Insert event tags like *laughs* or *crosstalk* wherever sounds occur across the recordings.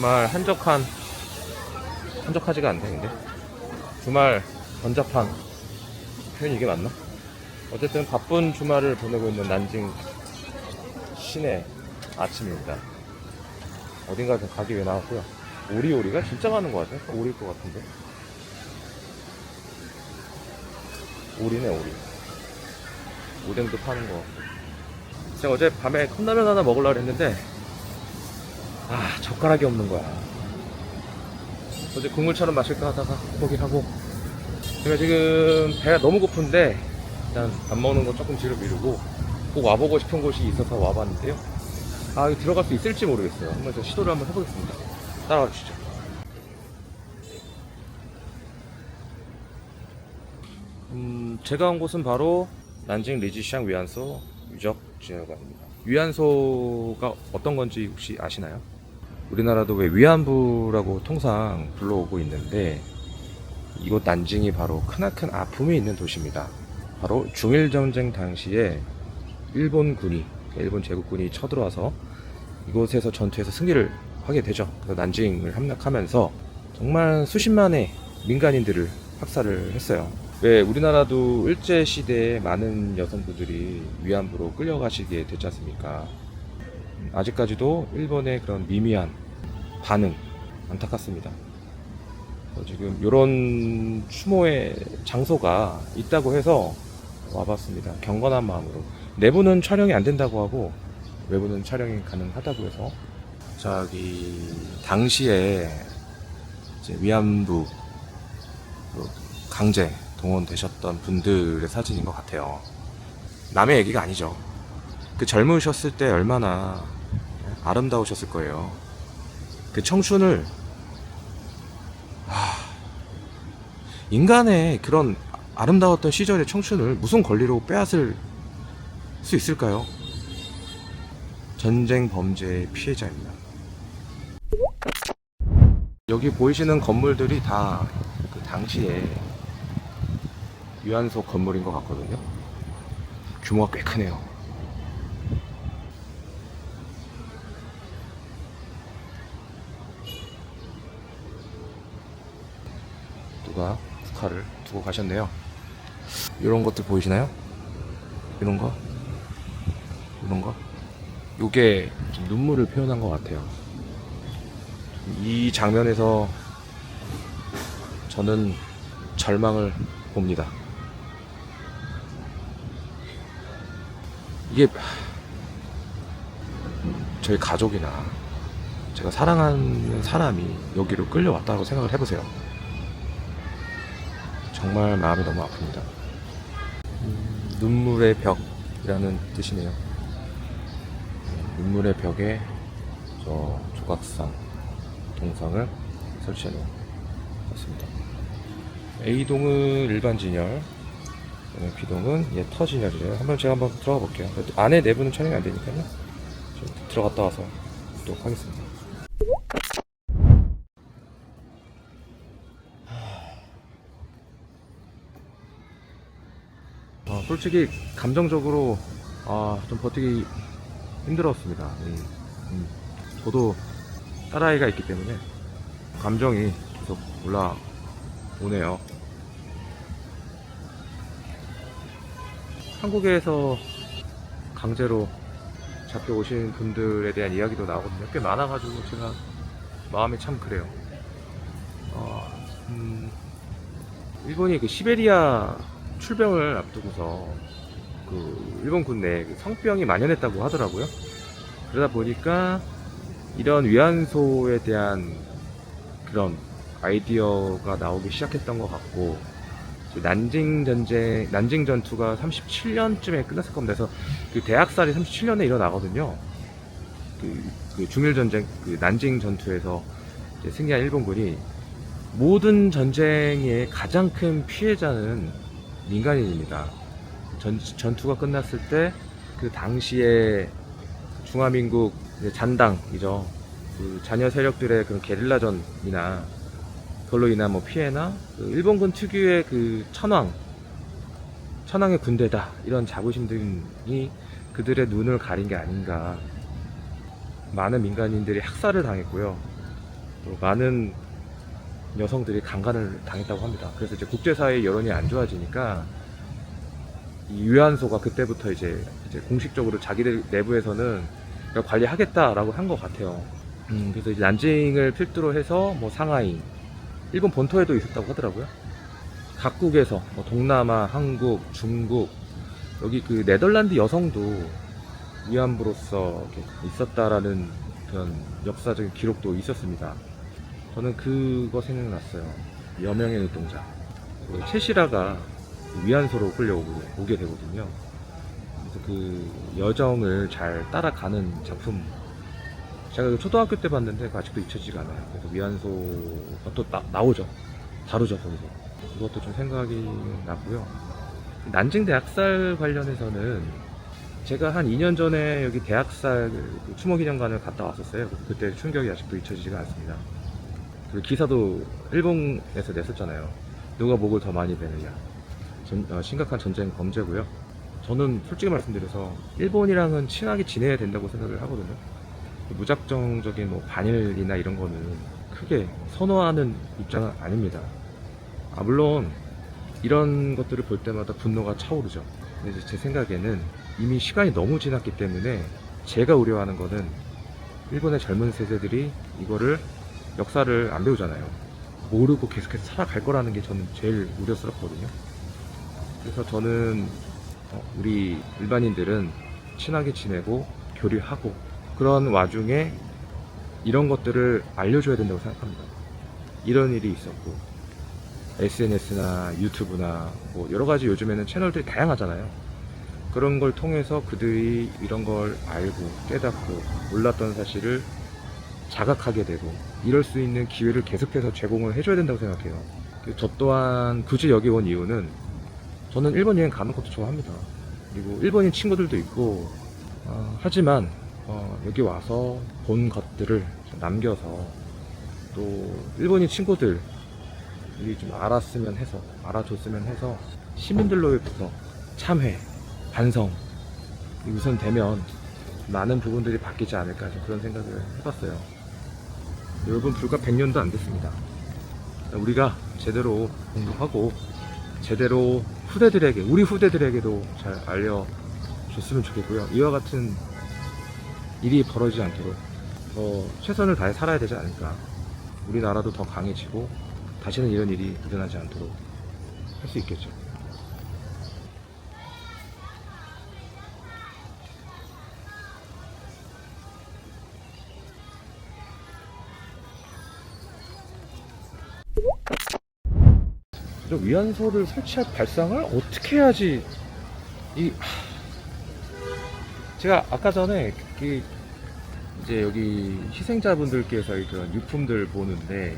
주말 한적한 한적하지가 않네 근데 주말 번잡한 표현이 이게 맞나? 어쨌든 바쁜 주말을 보내고 있는 난징 시내 아침입니다. 어딘가 좀 가기 위해 나왔고요. 오리오리가 진짜 많은 것 같아요. 오리일 것 같은데. 오리네 오리. 오뎅도 파는 거 같고. 제가 어제 밤에 컵라면 하나 먹으려고 했는데 아 젓가락이 없는 거야. 어제 국물처럼 마실까 하다가 포기하고 제가 지금 배가 너무 고픈데 일단 밥 먹는 거 조금 뒤로 미루고 꼭 와보고 싶은 곳이 있어서 와봤는데요. 아, 여기 들어갈 수 있을지 모르겠어요. 한번 저 시도를 한번 해보겠습니다. 따라와 주시죠. 음, 제가 온 곳은 바로 난징 리지샹 위안소 유적 지역관입니다. 위안소가 어떤 건지 혹시 아시나요? 우리나라도 왜 위안부라고 통상 불러오고 있는데 이곳 난징이 바로 크나큰 아픔이 있는 도시입니다. 바로 중일전쟁 당시에 일본군이 일본 제국군이 쳐들어와서 이곳에서 전투에서 승리를 하게 되죠. 그래서 난징을 함락하면서 정말 수십만의 민간인들을 학살을 했어요. 왜 우리나라도 일제 시대에 많은 여성분들이 위안부로 끌려가시게 됐지 않습니까? 음, 아직까지도 일본의 그런 미미한 반응 안타깝습니다. 그래서 지금 이런 추모의 장소가 있다고 해서 와봤습니다. 경건한 마음으로. 내부는 촬영이 안 된다고 하고 외부는 촬영이 가능하다고 해서 저기 당시에 위안부 그 강제 동원되셨던 분들의 사진인 것 같아요. 남의 얘기가 아니죠. 그 젊으셨을 때 얼마나 아름다우셨을 거예요. 그 청춘을 하, 인간의 그런 아름다웠던 시절의 청춘을 무슨 권리로 빼앗을 수 있을까요? 전쟁 범죄의 피해자입니다. 여기 보이시는 건물들이 다 그 당시에 유한소 건물인 것 같거든요. 규모가 꽤 크네요. 누가 국화를 두고 가셨네요. 이런 것들 보이시나요? 이런 거? 이런 거? 좀 눈물을 표현한 것 같아요. 이 장면에서 저는 절망을 봅니다. 이게 저희 가족이나 제가 사랑하는 사람이 여기로 끌려왔다고 생각을 해보세요. 정말 마음이 너무 아픕니다. 음, 눈물의 벽이라는 뜻이네요. 눈물의 벽에 저 조각상 동상을 설치해 놓았습니다. A동은 일반 진열, B동은 예, 터 진열이래요. 한번 제가 한번 들어가 볼게요. 안에 내부는 촬영이 안 되니까요. 좀 들어갔다 와서 보도록 하겠습니다. 아, 솔직히 감정적으로 아, 좀 버티기 힘들었습니다. 음, 음. 저도 딸아이가 있기 때문에 감정이 계속 올라오네요. 한국에서 강제로 잡혀 오신 분들에 대한 이야기도 나오거든요. 꽤 많아가지고 제가 마음이 참 그래요. 어, 음, 일본이 그 시베리아 출병을 앞두고서 그 일본 군내에 그 성병이 만연했다고 하더라고요. 그러다 보니까 이런 위안소에 대한 그런 아이디어가 나오기 시작했던 것 같고 난징 전쟁, 난징 전투가 37년쯤에 끝났을 겁니다. 그래서 그 대학살이 37년에 일어나거든요. 그, 그 중일 전쟁, 그 난징 전투에서 승리한 일본군이 모든 전쟁의 가장 큰 피해자는 민간인입니다. 전, 전투가 끝났을 때 그 당시에 중화민국 잔당이죠. 그 자녀 세력들의 그런 게릴라전이나 그걸로 인한 뭐 피해나 그 일본군 특유의 그 천황, 천황의 군대다 이런 자부심들이 그들의 눈을 가린 게 아닌가. 많은 민간인들이 학살을 당했고요. 또 많은 여성들이 강간을 당했다고 합니다. 그래서 이제 국제사회 여론이 안 좋아지니까 이 위안소가 그때부터 이제, 이제 공식적으로 자기들 내부에서는 관리하겠다라고 한 것 같아요. 음, 그래서 이제 난징을 필두로 해서 뭐 상하이, 일본 본토에도 있었다고 하더라고요. 각국에서 뭐 동남아, 한국, 중국, 여기 그 네덜란드 여성도 위안부로서 있었다라는 그런 역사적인 기록도 있었습니다. 저는 그거 생각났어요. 여명의 노동자. 그 채시라가 위안소로 끌려오게 오게 되거든요. 그래서 그 여정을 잘 따라가는 작품. 제가 이거 초등학교 때 봤는데 그거 아직도 잊혀지지가 않아요. 그래서 위안소가 또 나, 나오죠. 다루죠, 거기서. 그것도 좀 생각이 났고요. 난징 대 학살 관련해서는 제가 한 2년 전에 여기 대학살 그 추모기념관을 갔다 왔었어요. 그때 충격이 아직도 잊혀지지가 않습니다. 그 기사도 일본에서 냈었잖아요. 누가 목을 더 많이 베느냐. 전- 어, 심각한 전쟁 범죄고요. 저는 솔직히 말씀드려서 일본이랑은 친하게 지내야 된다고 생각을 하거든요. 무작정적인 뭐 반일이나 이런 거는 크게 선호하는 입장은 아닙니다. 아, 물론 이런 것들을 볼 때마다 분노가 차오르죠. 근데 이제 제 생각에는 이미 시간이 너무 지났기 때문에 제가 우려하는 거는 일본의 젊은 세대들이 이거를 역사를 안 배우잖아요. 모르고 계속해서 살아갈 거라는 게 저는 제일 우려스럽거든요. 그래서 저는 어, 우리 일반인들은 친하게 지내고 교류하고 그런 와중에 이런 것들을 알려줘야 된다고 생각합니다. 이런 일이 있었고 SNS나 유튜브나 뭐 여러 가지 요즘에는 채널들이 다양하잖아요. 그런 걸 통해서 그들이 이런 걸 알고 깨닫고 몰랐던 사실을 자각하게 되고 이럴 수 있는 기회를 계속해서 제공을 해줘야 된다고 생각해요. 그저 또한 굳이 여기 온 이유는 저는 일본 여행 가는 것도 좋아합니다. 그리고 일본인 친구들도 있고 어, 하지만 어, 여기 와서 본 것들을 좀 남겨서 또 일본인 친구들이 좀 알았으면 해서 알아줬으면 해서 시민들로부터 참회, 반성 이 우선 되면 많은 부분들이 바뀌지 않을까 좀 그런 생각을 해봤어요. 여러분 불과 100년도 안 됐습니다. 우리가 제대로 공부하고 제대로 후대들에게 우리 후대들에게도 잘 알려줬으면 좋겠고요. 이와 같은 일이 벌어지지 않도록 더 최선을 다해 살아야 되지 않을까. 우리나라도 더 강해지고 다시는 이런 일이 일어나지 않도록 할 수 있겠죠. 위안소를 설치할 발상을 어떻게 해야지 이 하, 제가 아까 전에 그 이제 여기 희생자분들께서 그런 유품들 보는데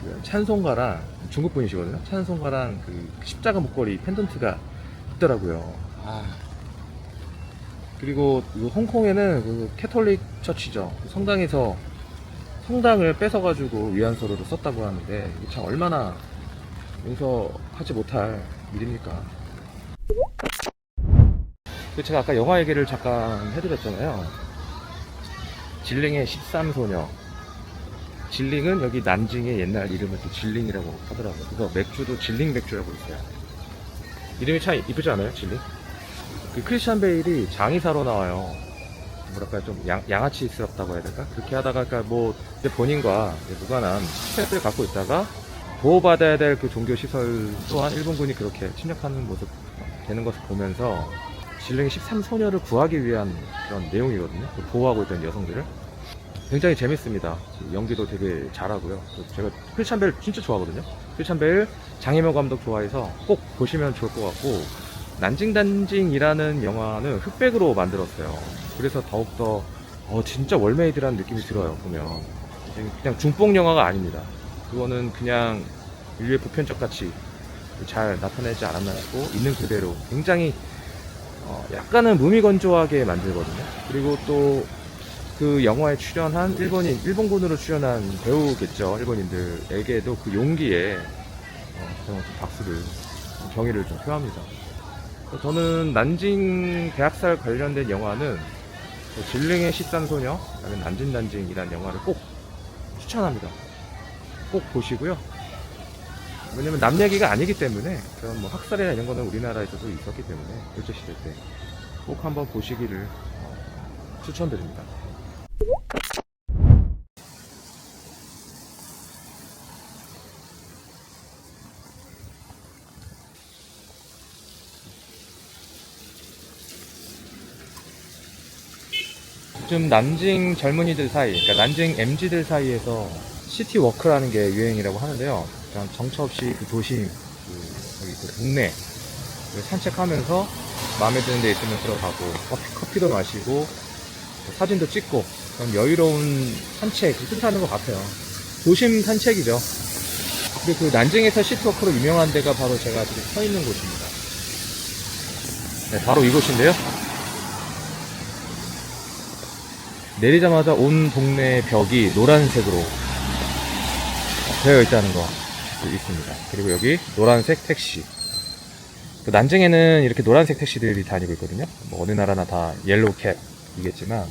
그 찬송가랑 중국 분이시거든요. 찬송가랑 그 십자가 목걸이 펜던트가 있더라고요. 아. 그리고 이 홍콩에는 그 캐톨릭 처치죠. 성당에서 성당을 뺏어가지고 위안소로 썼다고 하는데 참 얼마나 용서하지 못할 일입니까? 그 제가 아까 영화 얘기를 잠깐 해드렸잖아요. 진링의 13소녀. 진링은 여기 난징의 옛날 이름을 또 진링이라고 하더라고요. 그래서 맥주도 진링 맥주라고 있어요. 이름이 참 이쁘지 않아요, 진링? 그 크리스찬 베일이 장의사로 나와요. 뭐랄까 좀 양, 양아치스럽다고 해야 될까? 그렇게 하다가 그러니까 뭐 본인과 무관한 스탠스를 갖고 있다가 보호받아야 될 그 종교 시설 또한 일본군이 그렇게 침략하는 모습 되는 것을 보면서 진릉의 13소녀를 구하기 위한 그런 내용이거든요. 그 보호하고 있던 여성들을. 굉장히 재밌습니다. 연기도 되게 잘하고요. 또 제가 크리스찬 벨 진짜 좋아하거든요. 크리스찬 벨 장혜명 감독 좋아해서 꼭 보시면 좋을 것 같고 난징단징이라는 영화는 흑백으로 만들었어요. 그래서 더욱더 어, 진짜 월메이드라는 느낌이 들어요. 보면 그냥 중뽕 영화가 아닙니다. 그거는 그냥 인류의 보편적 가치 잘 나타내지 않았나 싶고 있는 그대로 굉장히 어, 약간은 무미건조하게 만들거든요. 그리고 또 그 영화에 출연한 일본인, 일본군으로 출연한 배우겠죠. 일본인들에게도 그 용기에 어, 박수를, 경의를 좀 표합니다. 저는 난징 대학살 관련된 영화는 그 진릉의 13소녀, 그다음에 난징난징이라는 영화를 꼭 추천합니다. 꼭 보시고요. 왜냐면 남 얘기가 아니기 때문에 그런 뭐 학살이나 이런 거는 우리나라에서도 있었기 때문에 일제시대 때 꼭 한번 보시기를 어, 추천드립니다. 요즘 난징 젊은이들 사이, 그러니까 난징 MZ들 사이에서 시티 워크라는 게 유행이라고 하는데요. 그냥 정처 없이 그 도심, 그, 저기 그 동네 그 산책하면서 마음에 드는 데 있으면 들어가고 커피, 커피도 마시고 뭐 사진도 찍고 그런 여유로운 산책을 뜻하는 것 같아요. 도심 산책이죠. 그리고 그 난징에서 시티워크로 유명한 데가 바로 제가 지금 서 있는 곳입니다. 네, 바로 이곳인데요. 내리자마자 온 동네 벽이 노란색으로 되어 있다는 거 있습니다. 그리고 여기 노란색 택시. 그 난징에는 이렇게 노란색 택시들이 다니고 있거든요. 뭐 어느 나라나 다 옐로우 캡이겠지만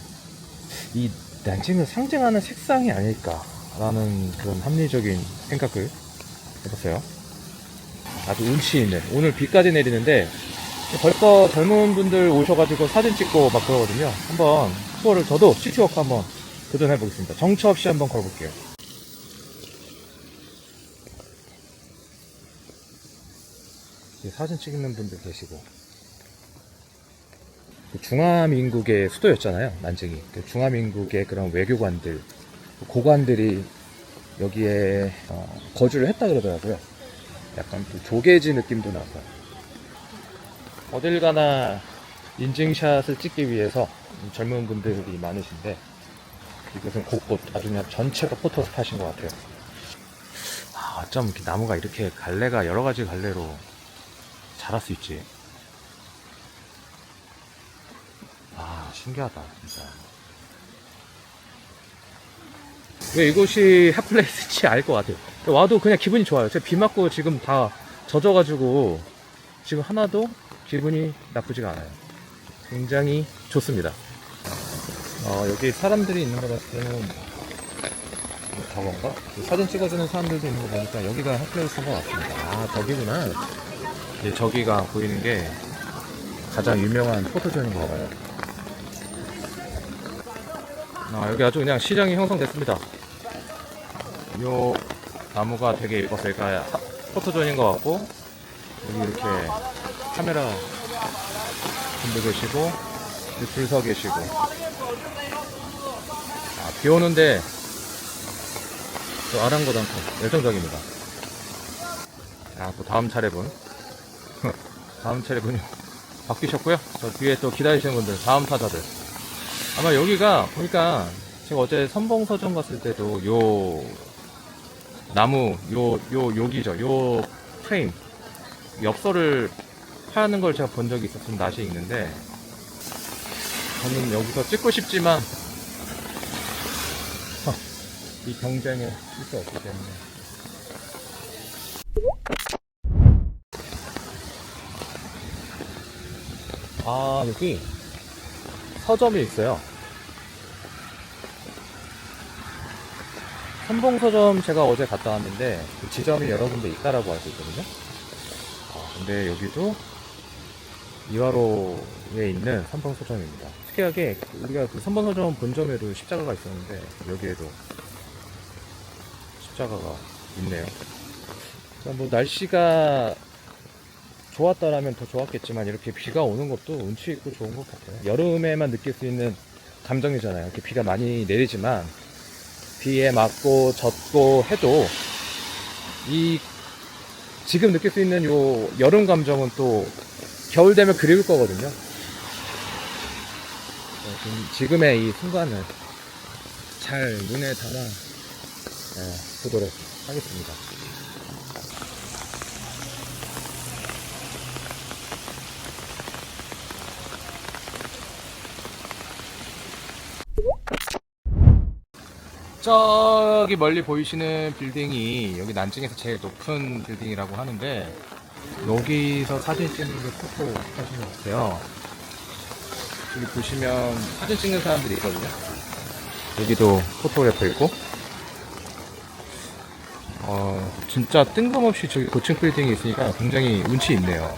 이 난징을 상징하는 색상이 아닐까라는 그런 합리적인 생각을 해봤어요. 아주 운치 있는 오늘 비까지 내리는데 벌써 젊은 분들 오셔가지고 사진 찍고 막 그러거든요. 한번 투어를 저도 시티워크 한번 도전해 보겠습니다. 정처 없이 한번 걸어볼게요. 이제 사진 찍는 분들 계시고 그 중화민국의 수도였잖아요. 난징이. 그 중화민국의 그런 외교관들, 고관들이 여기에 어, 거주를 했다 그러더라고요. 약간 또 조개지 느낌도 나고 어딜 가나 인증샷을 찍기 위해서 젊은 분들이 많으신데 이것은 곳곳 아주 그냥 전체가 포토스팟인 것 같아요. 아, 어쩜 이렇게 나무가 이렇게 갈래가 여러 가지 갈래로 자랄 수 있지? 아, 신기하다, 진짜. 왜 이곳이 핫플레이스인지 알 것 같아요. 와도 그냥 기분이 좋아요. 제가 비 맞고 지금 다 젖어가지고 지금 하나도 기분이 나쁘지가 않아요. 굉장히 좋습니다. 어, 여기 사람들이 있는 것 같으면 저건가? 사진 찍어주는 사람들도 있는 거 보니까 여기가 핫플레이스인 것 같습니다. 아, 저기구나. 이제 저기가 보이는 게 가장 유명한 포토존인 것 같아요. 아, 여기 아주 그냥 시장이 형성됐습니다. 요 나무가 되게 예뻐서 하- 포토존인 것 같고 여기 이렇게 카메라 분들 계시고 줄 서 계시고 아, 비 오는데 또 아랑곳 않고 열정적입니다. 아, 또 다음 차례분 다음 차례분이 바뀌셨고요. 저 뒤에 또 기다리시는 분들 다음 타자들. 아마 여기가 보니까 제가 어제 선봉서점 갔을 때도 요 나무 요요 여기죠. 요 프레임. 엽서를 파는 걸 제가 본 적이 있었던 낯이 있는데 저는 여기서 찍고 싶지만 이 경쟁에 쓸 수 없기 때문에 아 여기 서점이 있어요 선봉서점 제가 어제 갔다 왔는데 그 지점이 여러 군데 있다라고 알고 있거든요. 아, 근데 여기도 이화로에 있는 선봉서점입니다. 특이하게 우리가 그 선봉서점 본점에도 십자가가 있었는데 여기에도 십자가가 있네요. 뭐 날씨가 좋았다라면 더 좋았겠지만 이렇게 비가 오는 것도 운치 있고 좋은 것 같아요. 여름에만 느낄 수 있는 감정이잖아요. 이렇게 비가 많이 내리지만 비에 맞고 젖고 해도 이 지금 느낄 수 있는 요 여름 감정은 또 겨울 되면 그리울 거거든요. 어, 좀 지금의 이 순간을 잘 눈에 담아 네, 보도록 하겠습니다. 저기 멀리 보이시는 빌딩이 여기 난징에서 제일 높은 빌딩이라고 하는데 여기서 사진 찍는 게 포토 하시는 것 같아요. 여기 보시면 사진 찍는 사람들이 있거든요. 여기도 포토그래퍼 있고 어, 진짜 뜬금없이 저기 고층 빌딩이 있으니까 굉장히 운치 있네요.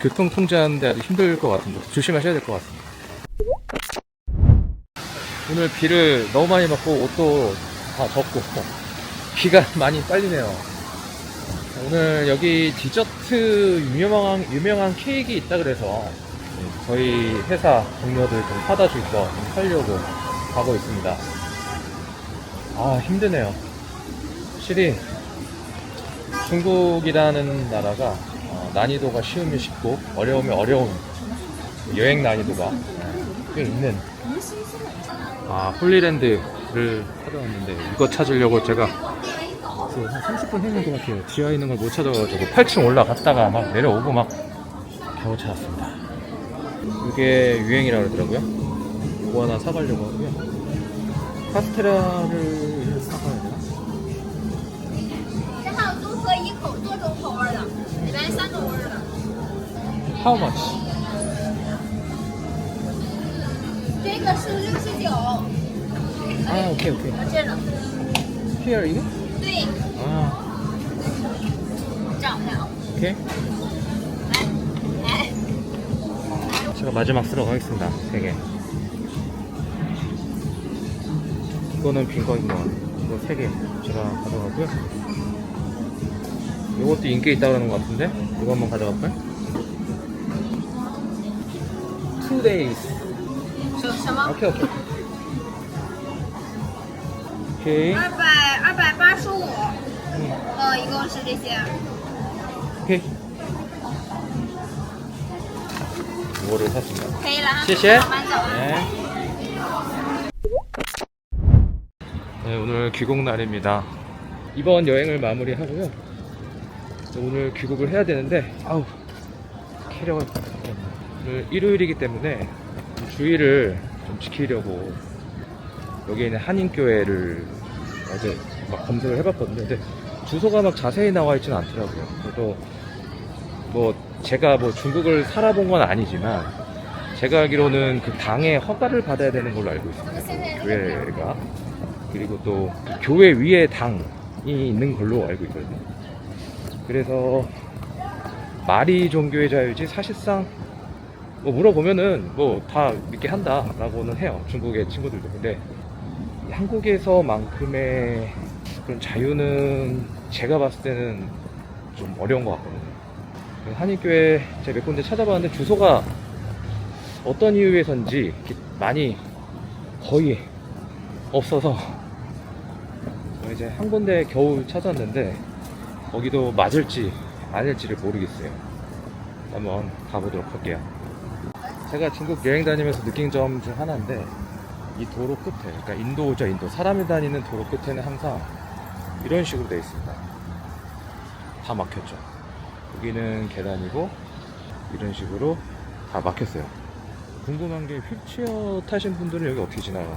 교통 통제하는데 아주 힘들 것 같은데 조심하셔야 될 것 같습니다. 오늘 비를 너무 많이 맞고 옷도 다 젖고 *laughs* 비가 많이 빨리네요. 오늘 여기 디저트 유명한 유명한 케이크 있다 그래서 저희 회사 동료들 좀 사다 줄거좀 사려고 가고 있습니다. 아 힘드네요. 확실히 중국이라는 나라가 어, 난이도가 쉬우면 쉽고 어려우면 어려운 여행 난이도가 꽤 있는 아 홀리랜드를 찾아왔는데 이거 찾으려고 제가 그한 30분 했는 것 같아요 지하에 있는 걸 못 찾아가지고 8층 올라갔다가 막 내려오고 막 겨우 찾았습니다 이게 유행이라 그러더라고요 이거 하나 사가려고 하고요 카스테라를 사가야 되나? 这还有多喝一口多种口味的，里面三种味儿的。 How much? 这个是六十九， 아 오케이 오케이 我这个 Here 이거? 对， 아 长的。 오케이 来，来， 제가 마지막 쓰러 가겠습니다. 3개. 이거는 빈 거인 거. 이거 3개. 제가 가져가고요. 이것도 인기 있다 그러는 것 같은데? 이거 한번 가져갈까요? Two days. 什什么？ 오케이, 오케이. 오케이. 二百二百八十五， 음, 呃，一共是这些。 오케이. 이거를 샀습니다. 可以了哈，谢谢慢慢走啊。 네. 네, 오늘 귀국 날입니다. 이번 여행을 마무리하고요. 오늘 귀국을 해야 되는데, 아우, 캐력을. 오늘 일요일이기 때문에 주의를 좀 지키려고 여기 있는 한인교회를 어제 막 검색을 해봤거든요. 근데 주소가 막 자세히 나와 있지는 않더라고요. 그래도 뭐 제가 뭐 중국을 살아본 건 아니지만 제가 알기로는 그 당의 허가를 받아야 되는 걸로 알고 있습니다. 그 교회가 그리고 또 그 교회 위에 당이 있는 걸로 알고 있거든요. 그래서 말이 종교의 자유지 사실상 뭐 물어보면은 뭐 다 믿게 한다라고는 해요. 중국의 친구들도. 근데 한국에서만큼의 그런 자유는 제가 봤을 때는 좀 어려운 것 같거든요. 한인교회 제가 몇 군데 찾아봤는데 주소가 어떤 이유에선지 많이 거의 없어서 이제 한 군데 겨우 찾았는데 거기도 맞을지 아닐지를 모르겠어요. 한번 가보도록 할게요. 제가 중국 여행 다니면서 느낀 점 중 하나인데 이 도로 끝에, 그러니까 인도죠 인도 사람이 다니는 도로 끝에는 항상 이런 식으로 되어 있습니다. 다 막혔죠. 여기는 계단이고 이런 식으로 다 막혔어요. 궁금한 게 휠체어 타신 분들은 여기 어떻게 지나가?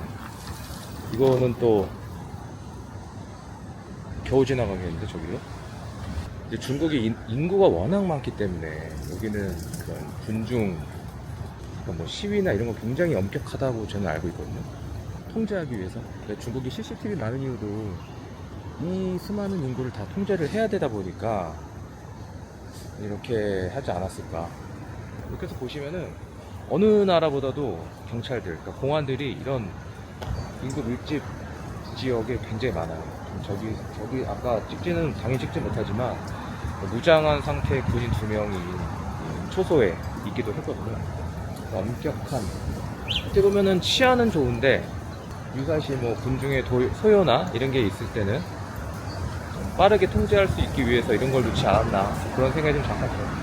이거는 또 겨우 지나가겠는데? 이제 중국이 인, 인구가 워낙 많기 때문에 여기는 그런 군중 뭐 시위나 이런 거 굉장히 엄격하다고 저는 알고 있거든요. 통제하기 위해서. 그러니까 중국이 CCTV 많은 이유도 이 수많은 인구를 다 통제를 해야 되다 보니까 이렇게 하지 않았을까. 이렇게 해서 보시면은 어느 나라보다도 경찰들, 그러니까 공안들이 이런 인구 밀집 지역에 굉장히 많아요. 저기, 저기 아까 찍지는 당연히 찍지 못하지만 무장한 상태의 군인 두 명이 이 초소에 있기도 했거든요. 엄격한. 어떻게 보면은 치안은 좋은데 유사시 뭐 군중의 도- 소요나 이런 게 있을 때는 좀 빠르게 통제할 수 있기 위해서 이런 걸 놓지 않았나 그런 생각이 좀 잠깐 들어요.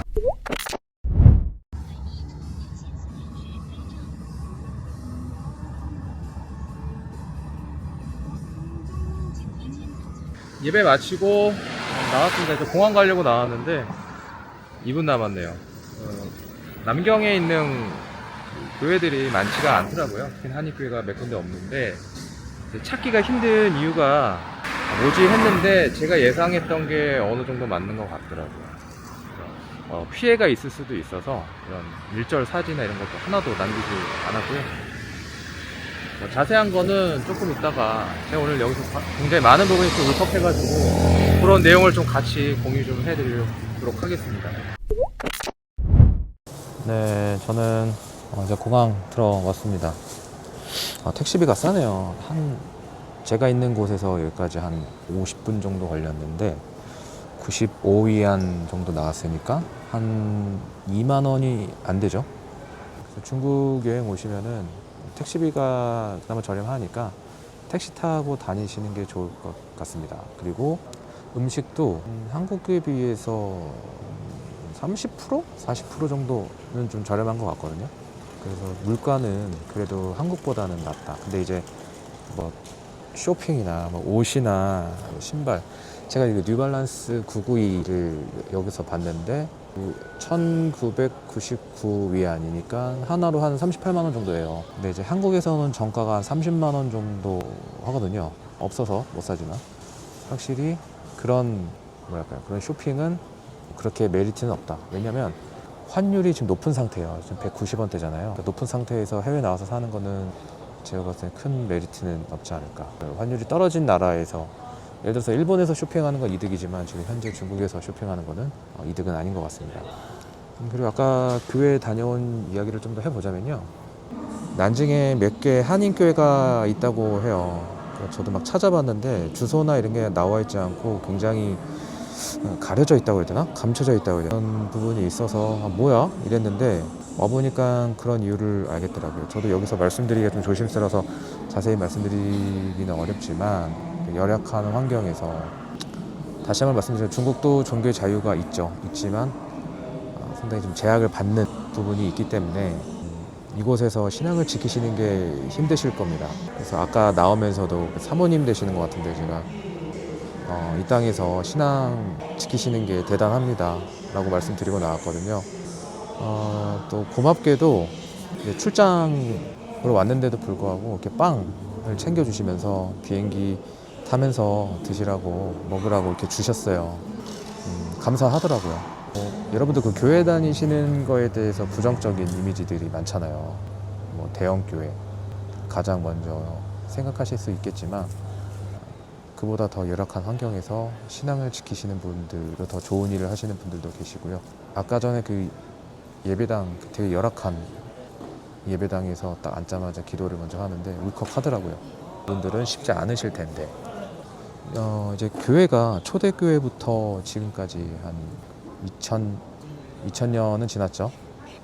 예배 마치고 나왔습니다. 저 공항 가려고 나왔는데 2분 남았네요. 어, 남경에 있는 교회들이 많지가 않더라고요. 특히 한인교회가 몇 군데 없는데 찾기가 힘든 이유가 뭐지 했는데 제가 예상했던 게 어느 정도 맞는 것 같더라고요. 어, 피해가 있을 수도 있어서 이런 일절 사진이나 이런 것도 하나도 남기지 않았고요. 뭐 자세한 거는 조금 있다가 제가 오늘 여기서 바- 굉장히 많은 부분이 좀 울컥해가지고 그런 내용을 좀 같이 공유 좀 해드리도록 하겠습니다. 네, 저는 어, 이제 공항 들어왔습니다. 아, 택시비가 싸네요. 한 제가 있는 곳에서 여기까지 한 50분 정도 걸렸는데 95위안 정도 나왔으니까 한 2만 원이 안 되죠. 그래서 중국 여행 오시면은 택시비가 그나마 저렴하니까 택시 타고 다니시는 게 좋을 것 같습니다. 그리고 음식도 음, 한국에 비해서 30% 40% 정도는 좀 저렴한 것 같거든요. 그래서 물가는 그래도 한국보다는 낫다. 근데 이제 뭐 쇼핑이나 뭐 옷이나 신발 제가 이거 뉴발란스 992를 여기서 봤는데 1999 위안이니까 하나로 한 38만 원 정도예요. 근데 이제 한국에서는 정가가 한 30만 원 정도 하거든요. 없어서 못 사지만 확실히 그런 뭐랄까요 그런 쇼핑은 그렇게 메리트는 없다. 왜냐면 환율이 지금 높은 상태예요. 지금 190원대잖아요. 높은 상태에서 해외 나와서 사는 거는 제가 봤을 때 큰 메리트는 없지 않을까. 환율이 떨어진 나라에서 예를 들어서 일본에서 쇼핑하는 건 이득이지만 지금 현재 중국에서 쇼핑하는 거는 어, 이득은 아닌 것 같습니다. 음, 그리고 아까 교회 다녀온 이야기를 좀 더 해보자면요. 난징에 몇 개 한인교회가 있다고 해요. 그래서 저도 막 찾아봤는데 주소나 이런 게 나와 있지 않고 굉장히 어, 가려져 있다고 해야 되나? 감춰져 있다고 해야 되나? 그런 부분이 있어서 아, 뭐야? 이랬는데 와보니까 그런 이유를 알겠더라고요. 저도 여기서 말씀드리기가 좀 조심스러워서 자세히 말씀드리기는 어렵지만 그 열악한 환경에서 다시 한번 말씀드리면 중국도 종교의 자유가 있죠. 있지만 어, 상당히 좀 제약을 받는 부분이 있기 때문에 음, 이곳에서 신앙을 지키시는 게 힘드실 겁니다. 그래서 아까 나오면서도 사모님 되시는 것 같은데 제가 어, 이 땅에서 신앙 지키시는 게 대단합니다. 라고 말씀드리고 나왔거든요. 어, 또 고맙게도 출장으로 왔는데도 불구하고 이렇게 빵을 챙겨주시면서 비행기 타면서 드시라고 먹으라고 이렇게 주셨어요. 음, 감사하더라고요. 어, 여러분들 그 교회 다니시는 거에 대해서 부정적인 이미지들이 많잖아요. 뭐 대형 교회 가장 먼저 생각하실 수 있겠지만 그보다 더 열악한 환경에서 신앙을 지키시는 분들도 더 좋은 일을 하시는 분들도 계시고요. 아까 전에 그 예배당 그 되게 열악한 예배당에서 딱 앉자마자 기도를 먼저 하는데 울컥하더라고요. 분들은 쉽지 않으실 텐데. 어, 이제 교회가 초대교회부터 지금까지 한 2000, 2000년은 지났죠.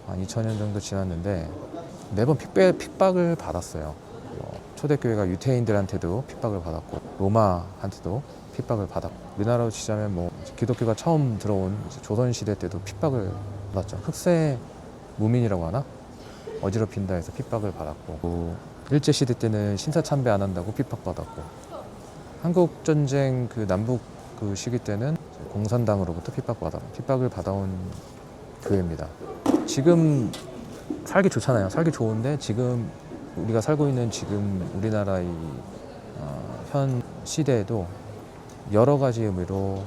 한 2000년 정도 지났는데 매번 핍박, 핍박을 받았어요. 뭐 초대교회가 유태인들한테도 핍박을 받았고 로마한테도 핍박을 받았고 우리나라로 치자면 뭐 기독교가 처음 들어온 조선시대 때도 핍박을 받았죠. 흑세 무민이라고 하나? 어지럽힌다 해서 핍박을 받았고 또 일제시대 때는 신사참배 안 한다고 핍박받았고 한국 전쟁 그 남북 그 시기 때는 공산당으로부터 핍박받아 핍박을 받아온 교회입니다. 지금 살기 좋잖아요. 살기 좋은데 지금 우리가 살고 있는 지금 우리나라의 어, 현 시대에도 여러 가지 의미로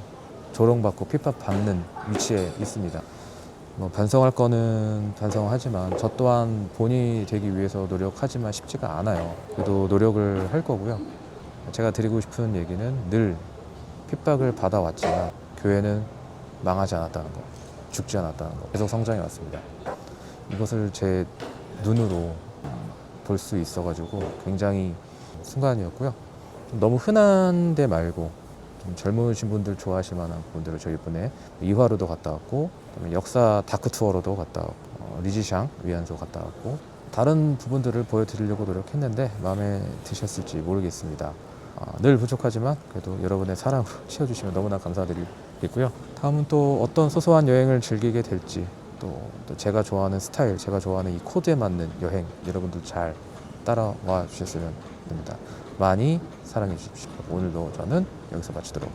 조롱받고 핍박받는 위치에 있습니다. 뭐 반성할 거는 반성하지만 저 또한 본이 되기 위해서 노력하지만 쉽지가 않아요. 그래도 노력을 할 거고요. 제가 드리고 싶은 얘기는 늘 핍박을 받아왔지만 교회는 망하지 않았다는 거, 죽지 않았다는 거, 계속 성장해 왔습니다. 이것을 제 눈으로 볼 수 있어가지고 굉장히 순간이었고요. 좀 너무 흔한 데 말고 좀 젊으신 분들 좋아하실 만한 분들을 저희 이번에 이화로도 갔다 왔고 역사 다크 투어로도 갔다 왔고 어, 리지샹 위안소 갔다 왔고 다른 부분들을 보여드리려고 노력했는데 마음에 드셨을지 모르겠습니다. 아, 늘 부족하지만 그래도 여러분의 사랑으로 *laughs* 채워주시면 너무나 감사드리겠고요. 다음은 또 어떤 소소한 여행을 즐기게 될지 또, 또 제가 좋아하는 스타일, 제가 좋아하는 이 코드에 맞는 여행 여러분들 잘 따라와 주셨으면 됩니다. 많이 사랑해 주십시오. 오늘도 저는 여기서 마치도록